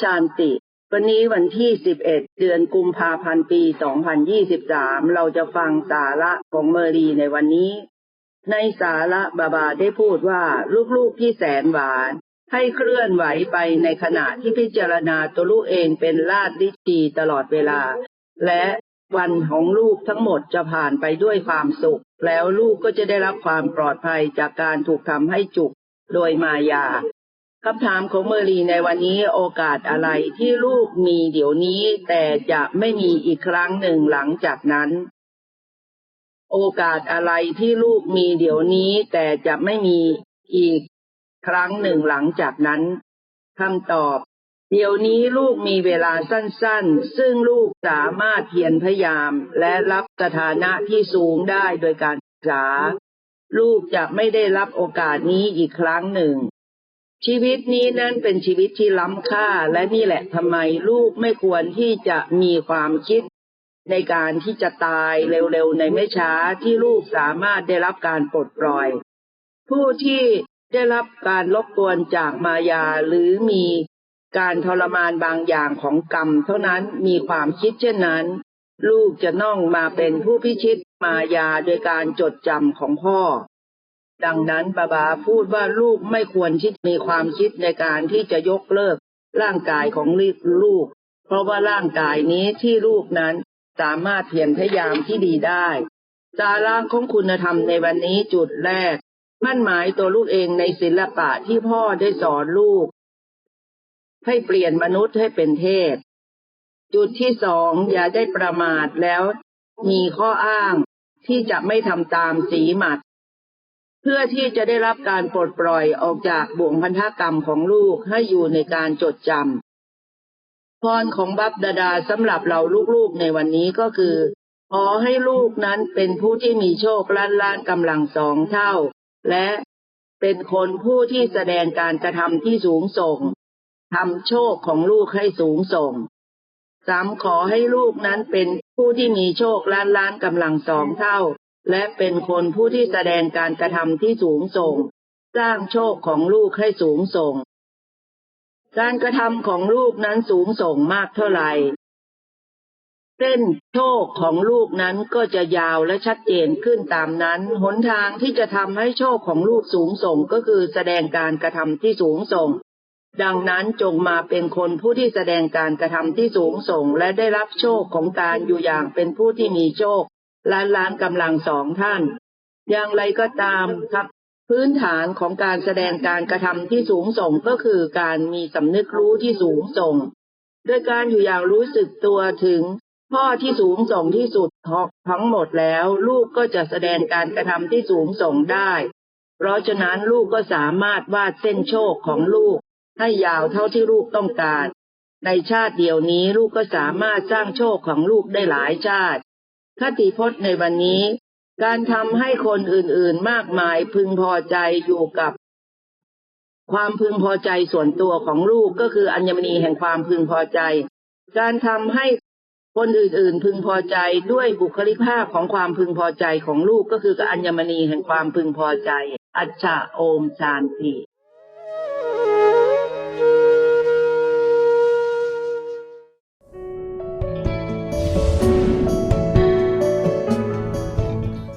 ชานติ วันนี้วันที่ 11 เดือนกุมภาพันธ์ปี 2023 เราจะฟังสาระของเมอรีในวันนี้ ในสาระบาบาได้พูดว่าลูกๆที่แสนหวาน ให้เคลื่อนไหวไปในขณะที่พิจารณาตัวลูกเองเป็นลาดลิชีตลอดเวลา และวันของลูกทั้งหมดจะผ่านไปด้วยความสุข แล้วลูกก็จะได้รับความปลอดภัยจากการถูกทำให้จุกโดยมายา คำถามของเมอรีในวันนี้โอกาสอะไรที่ลูกมีเดี๋ยวนี้ แต่จะไม่มีอีกครั้งหนึ่งหลังจากนั้น โอกาสอะไรที่ลูกมีเดี๋ยวนี้ แต่จะไม่มีอีกครั้งหนึ่งหลังจากนั้นคำตอบ เดี๋ยวนี้ลูกมีเวลาสั้นๆ ซึ่งลูกสามารถเพียรพยายาม และรับสถานะที่สูงได้โดยการศึกษา ลูกจะไม่ได้รับโอกาสนี้อีกครั้งหนึ่ง ชีวิตนี้นั้นเป็นชีวิตที่ล้ำค่าและนี่แหละทำไมลูกไม่ควรที่จะมีความคิด ในการที่จะตายเร็วๆในไม่ช้าที่ลูกสามารถได้รับการปลดปล่อย ผู้ที่ได้รับการลบกวนจากมายาหรือมีการทรมานบางอย่างของกรรม เท่านั้นมีความคิดเช่นนั้น ลูกจะน่องมาเป็นผู้พิชิตมายาโดยการจดจำของพ่อ ดังนั้นบาบาพูดว่าลูกไม่ควรคิดมีความคิดในการที่จะยกเลิกร่างกายของลูก เพราะว่าร่างกายนี้ที่ลูกนั้นสามารถเพียรพยายามที่ดีได้สาระของคุณธรรมในวันนี้จุดแรก มั่นหมายตัวลูกเองในศิลปะที่พ่อได้สอนลูก ให้เปลี่ยนมนุษย์ให้เป็นเทพ จุดที่สองอย่าได้ประมาทแล้ว มีข้ออ้างที่จะไม่ทำตามสีหมัด เพื่อที่จะได้รับการปลดปล่อยออกจากบ่วงพันธกรรมของลูกให้อยู่ในการจดจำพรของบัพดาดาสำหรับเราลูกๆในวันนี้ก็คือ ขอให้ลูกนั้นเป็นผู้ที่มีโชคล้านล้านกำลังสองเท่า และเป็นคนผู้ที่แสดงการกระทำที่สูงส่งทำโชคของลูกให้สูงส่งสามขอให้ลูกนั้นเป็นผู้ที่มีโชคล้านล้านกำลังสองเท่า และเป็นคนผู้ที่แสดงการกระทำที่สูงส่ง สร้างโชคของลูกให้สูงส่ง การกระทำของลูกนั้นสูงส่งมากเท่าไหร่เส้นโชคของลูกนั้นก็จะยาวและชัดเจนขึ้นตามนั้น หนทางที่จะทำให้โชคของลูกสูงส่งก็คือแสดงการกระทำที่สูงส่ง ดังนั้นจงมาเป็นคนผู้ที่แสดงการกระทำที่สูงส่ง และได้รับโชคของการอยู่อย่างเป็นผู้ที่มีโชค ล้านล้านกำลังสองท่าน อย่างไรก็ตามครับพื้นฐานของการแสดงการกระทำที่สูงส่งก็คือการมีสำนึกรู้ที่สูงส่ง โดยการอยู่อย่างรู้สึกตัวถึงพ่อที่สูงส่งที่สุดทั้งหมดแล้ว ลูกก็จะแสดงการกระทำที่สูงส่งได้ เพราะฉะนั้นลูกก็สามารถวาดเส้นโชคของลูก ให้ยาวเท่าที่ลูกต้องการ ในชาติเดียวนี้ลูกก็สามารถสร้างโชคของลูกได้หลายชาติ คติพจน์ในวันนี้ การทำให้คนอื่นๆมากมายพึงพอใจอยู่กับ ความพึงพอใจส่วนตัวของลูกก็คืออัญมณีแห่งความพึงพอใจ การทำให้คนอื่นๆพึงพอใจด้วยบุคลิกภาพของความพึงพอใจของลูกก็คืออัญมณีแห่งความพึงพอใจ อัจฉาโอมชานติ